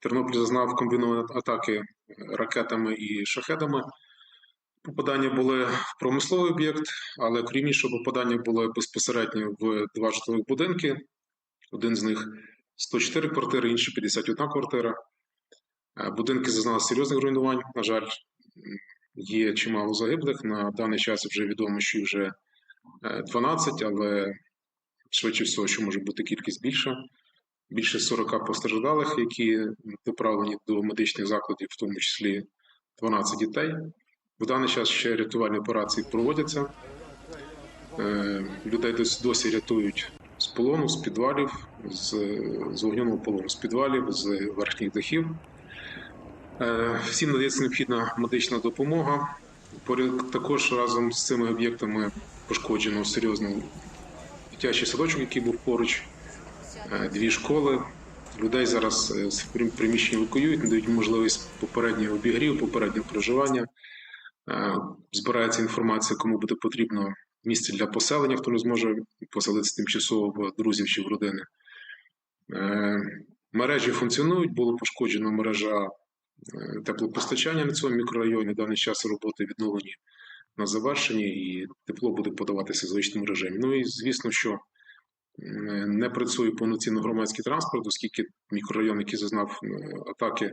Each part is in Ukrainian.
Тернопіль зазнав комбіновані атаки ракетами і шахедами. Попадання були в промисловий об'єкт, але крім іншого, попадання було безпосередньо в два житлових будинки. Один з них 104 квартири, інший 51 квартира. Е, Будинки зазнали серйозних руйнувань. На жаль, є чимало загиблих. На даний час вже відомо, що їх вже е, 12, але швидше всього, що може бути кількість більша. Більше 40 постраждалих, які доправлені до медичних закладів, в тому числі 12 дітей. В даний час ще рятувальні операції проводяться. Е, Людей дос- досі рятують з полону, з підвалів, з, з вогняного полону, з підвалів, з верхніх дахів. Е, Всім надається необхідна медична допомога. Також разом з цими об'єктами пошкоджено серйозно дитячий садочок, який був поруч, дві школи. Людей зараз е, з прим- приміщень евакуюють, надають можливість попереднього обігріву, попереднього проживання. Е, Збирається інформація, кому буде потрібно місце для поселення, хто не зможе поселитися тимчасово в друзів чи в родини. Е, Мережі функціонують, було пошкоджено мережа е, теплопостачання на цьому мікрорайоні. В даний час роботи відновлені на завершенні, і тепло буде подаватися в звичному режимі. Ну і звісно, що не працює повноцінно громадський транспорт, оскільки мікрорайон, який зазнав е, атаки,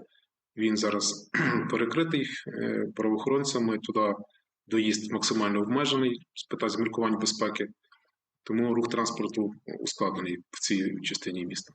він зараз перекритий е, правоохоронцями. Туди доїзд максимально обмежений з питань зміркувань безпеки. Тому рух транспорту ускладнений в цій частині міста.